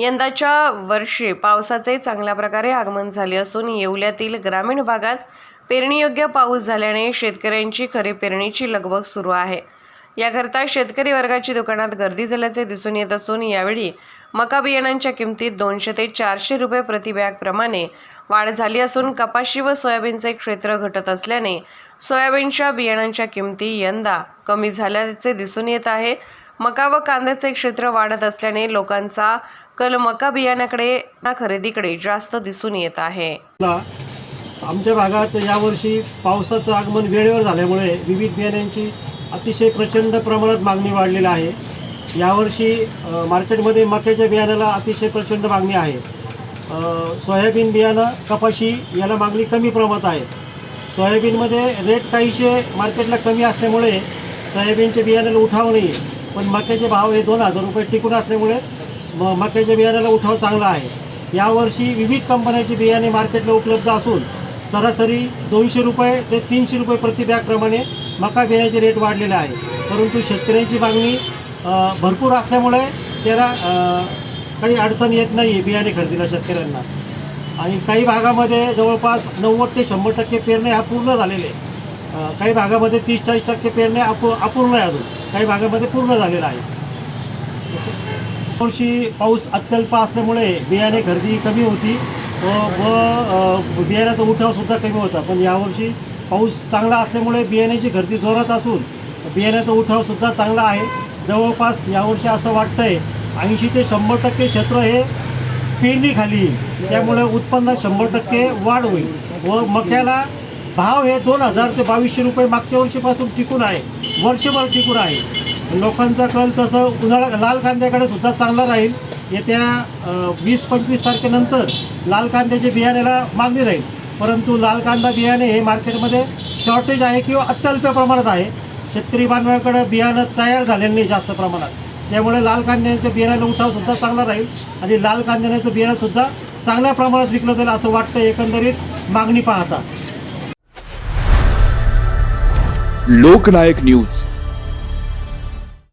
यंदाच्या वर्षी पावसाचे चांगल्या प्रकारे आगमन झाले असून येवल्यातील ग्रामीण भागात पेरणीयोग्य पाऊस झाल्याने शेतकऱ्यांची खरी पेरणीची लगबग सुरू आहे. याकरता शेतकरी वर्गाची दुकानात गर्दी झाल्याचे दिसून येत असून यावेळी मका बियाणांच्या किमतीत दोनशे ते चारशे रुपये प्रतिबॅगप्रमाणे वाढ झाली असून कपाशी व सोयाबीनचे क्षेत्र घटत असल्याने सोयाबीनच्या बियाणांच्या किमती यंदा कमी झाल्याचे दिसून येत आहे. मका व कांद्याचे क्षेत्र वाढत असल्याने लोकांचा कल मका बियाण्याकडे ना खरेदीकडे जास्त दिसून येत आहे. आमच्या भागात यावर्षी पावसाचं आगमन वेळेवर झाल्यामुळे विविध बियाण्यांची अतिशय प्रचंड प्रमाणात मागणी वाढलेली आहे. यावर्षी मार्केटमध्ये मक्याच्या बियाण्याला अतिशय प्रचंड मागणी आहे. सोयाबीन बियाणं कपाशी याला मागणी कमी प्रमाणात आहे. सोयाबीनमध्ये रेट काहीसे मार्केटला कमी असल्यामुळे सोयाबीनचे बियाण्याला उठाव नाही पण मक्याचे भाव हे दोन हजार रुपये टिकून असल्यामुळे म मक्याच्या बियाण्याला उठाव चांगला आहे. यावर्षी विविध कंपन्यांची बियाणे मार्केटला उपलब्ध असून सरासरी दोनशे रुपये ते तीनशे रुपये प्रति बॅगप्रमाणे मका बियाण्याचे रेट वाढलेले आहे. परंतु शेतकऱ्यांची मागणी भरपूर असल्यामुळे त्याला काही अडचण येत नाही आहे बियाणे खरेदीला शेतकऱ्यांना. आणि काही भागामध्ये जवळपास नव्वद ते शंभर टक्के पेरणे हा पूर्ण झालेले आहे. काही भागामध्ये तीस चाळीस टक्के पेरणे अपू अपूर्ण आहे अजून. काही भागामध्ये पूर्ण झालेलं आहे. वर्षी पाऊस अत्यल्प असल्यामुळे बियाणे गर्दी कमी होती. व व बियाण्याचा उठावसुद्धा कमी होता. पण यावर्षी पाऊस चांगला असल्यामुळे बियाण्याची गर्दी जोरात असून बियाण्याचा उठावसुद्धा चांगला आहे. जवळपास यावर्षी असं वाटतं आहे ऐंशी ते शंभर टक्के क्षेत्र हे पेरणीखाली येईल. त्यामुळे उत्पन्नात शंभर टक्के वाढ होईल. व मक्याला भाव हे दोन हजार ते बावीसशे रुपये मागच्या वर्षीपासून टिकून आहे. वर्षभर टिकून आहे. लोकांचा कल तसं उन्हाळा लाल कांद्याकडे सुद्धा चांगला राहील. येत्या वीस पंचवीस तारखेनंतर लाल कांद्याच्या बियाण्याला मागणी राहील. परंतु लाल कांदा बियाणे हे मार्केटमध्ये शॉर्टेज आहे किंवा अत्यल्प प्रमाणात आहे. शेतकरी बांधवांकडे बियाणं तयार झालेलं नाही जास्त प्रमाणात. त्यामुळे लाल कांद्याच्या बियाण्याला उठावसुद्धा चांगला राहील आणि लाल कांद्याचं बियाणंसुद्धा चांगल्या प्रमाणात विकलं जाईल असं वाटतं. एकंदरीत मागणी पाहता. लोकनायक न्यूज.